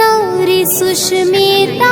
नवरी Sushmita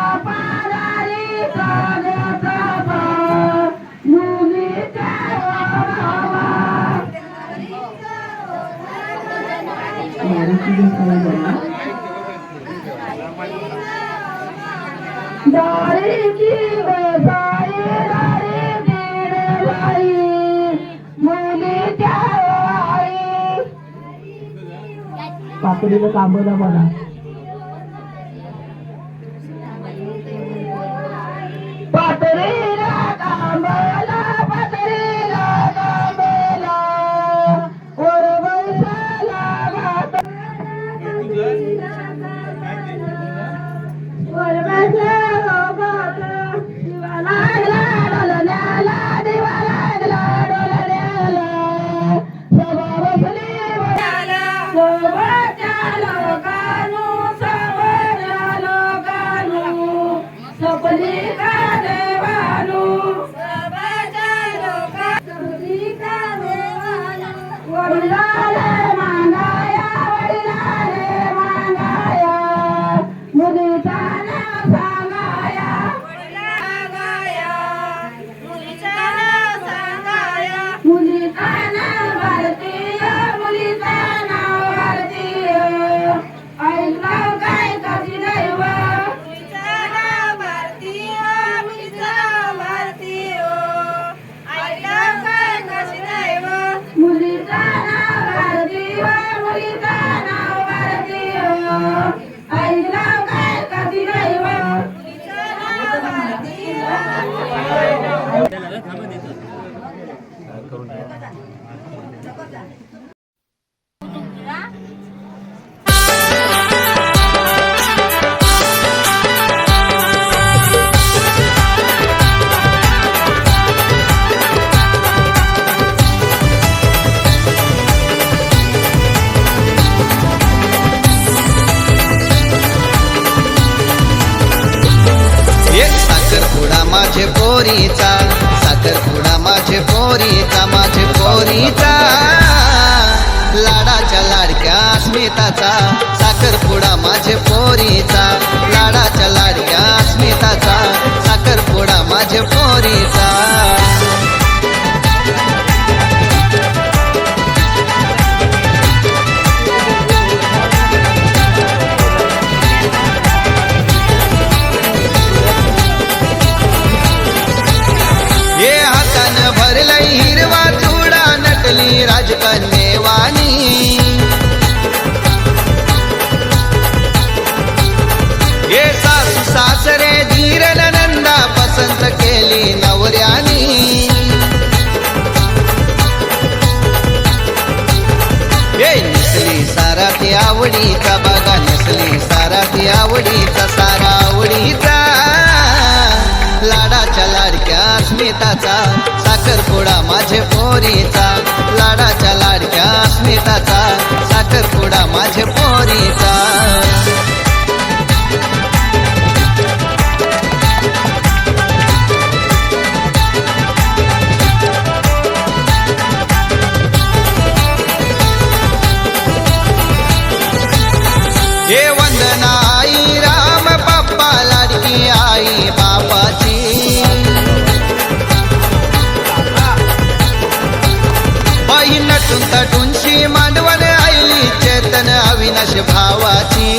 aku di tambah mana पोरीचा. साखरपुडा माझे पोरीचा माझे पोरीचा. लाडाच्या लाडक्या अस्मिताचा. साखरपुडा माझे पोरीचा. लाडाच्या लाडक्या अस्मिताचा. साखरपुडा माझे पोरीचा. अस्मिताचा साखरपुडा माझे पोरीचा लाडाच्या लाडक्या अस्मिताचा साखरपुडा माझे पोरीचा. अविनाश भावाची.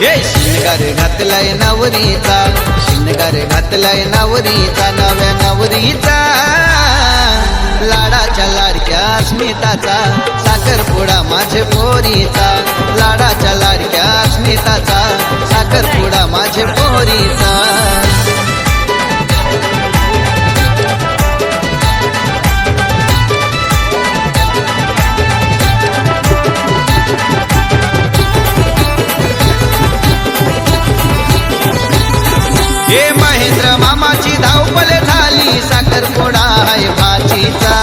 हे शिंगार घातलाय नवरीचा शिंगार घातलाय नवरीचा नव्या नवरीचा. लाडाच्या लाडक्या स्मिताचा साखरपुडा माझे पोरीचा. लाडाच्या लाडक्या स्मिताचा साखरपुडा माझे पोरीचा. हे महेंद्र मामाची धावपल झाली. साखरपुडा आहे भाचीचा.